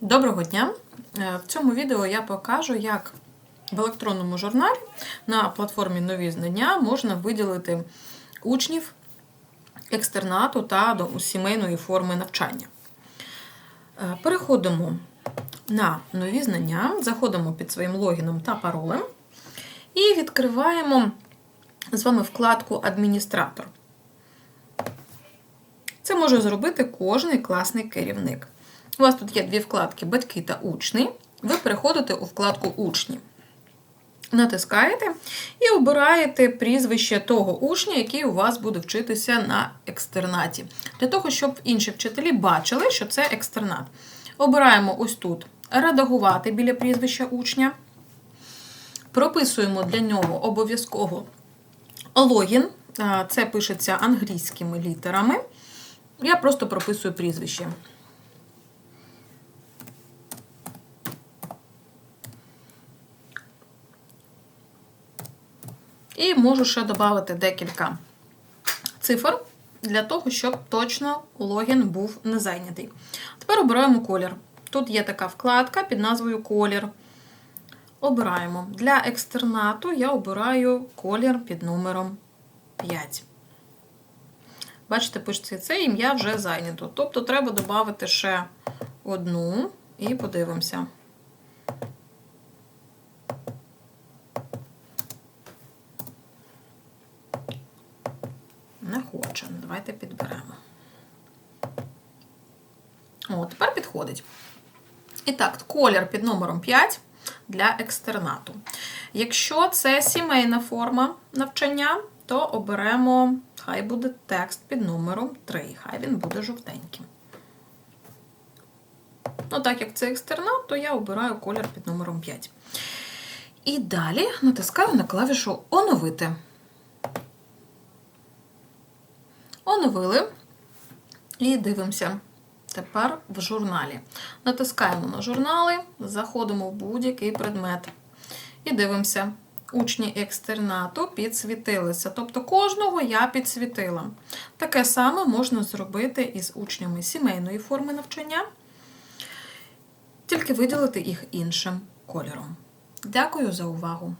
Доброго дня! Е, В цьому відео я покажу, як в електронному журналі на платформі Нові знання можна виділити учнів екстернату та до сімейної форми навчання. Е, Переходимо на нові знання, заходимо під своїм логіном та паролем і відкриваємо з вами вкладку Адміністратор. Це може зробити кожний класний керівник. У вас тут є дві вкладки Батьки та учні. Ви переходите у вкладку Учні. Натискаєте і обираєте прізвище того учня, який у вас буде вчитися на екстернаті. Для того, щоб інші вчителі бачили, що це екстернат. Обираємо ось тут редагувати біля прізвища учня. Прописуємо для нього обов'язково логін. Це пишеться англійськими літерами. Я просто прописую прізвище. І можу ще додати декілька цифр для того, щоб точно логін був не зайнятий. Тепер обираємо колір. Тут є така вкладка під назвою Колір. Обираємо. Для екстернату я обираю колір під номером 5. Бачите, пишеться це ім'я вже зайнято. Тобто треба додати ще одну і подивимося. Не хоче. Давайте підберемо. О, тепер підходить. І так, колір під номером 5 для екстернату. Якщо це сімейна форма навчання, то оберемо, хай буде текст під номером 3. Хай він буде жовтеньким. Ну, так як це екстернат, то я обираю колір під номером 5. І далі натискаю на клавішу Оновити. Оновили і дивимося. Тепер в журналі. Натискаємо на журнали, заходимо в будь-який предмет. І дивимося. Учні екстернату підсвітилися. Тобто кожного я підсвітила. Таке саме можна зробити із учнями сімейної форми навчання, тільки виділити їх іншим кольором. Дякую за увагу!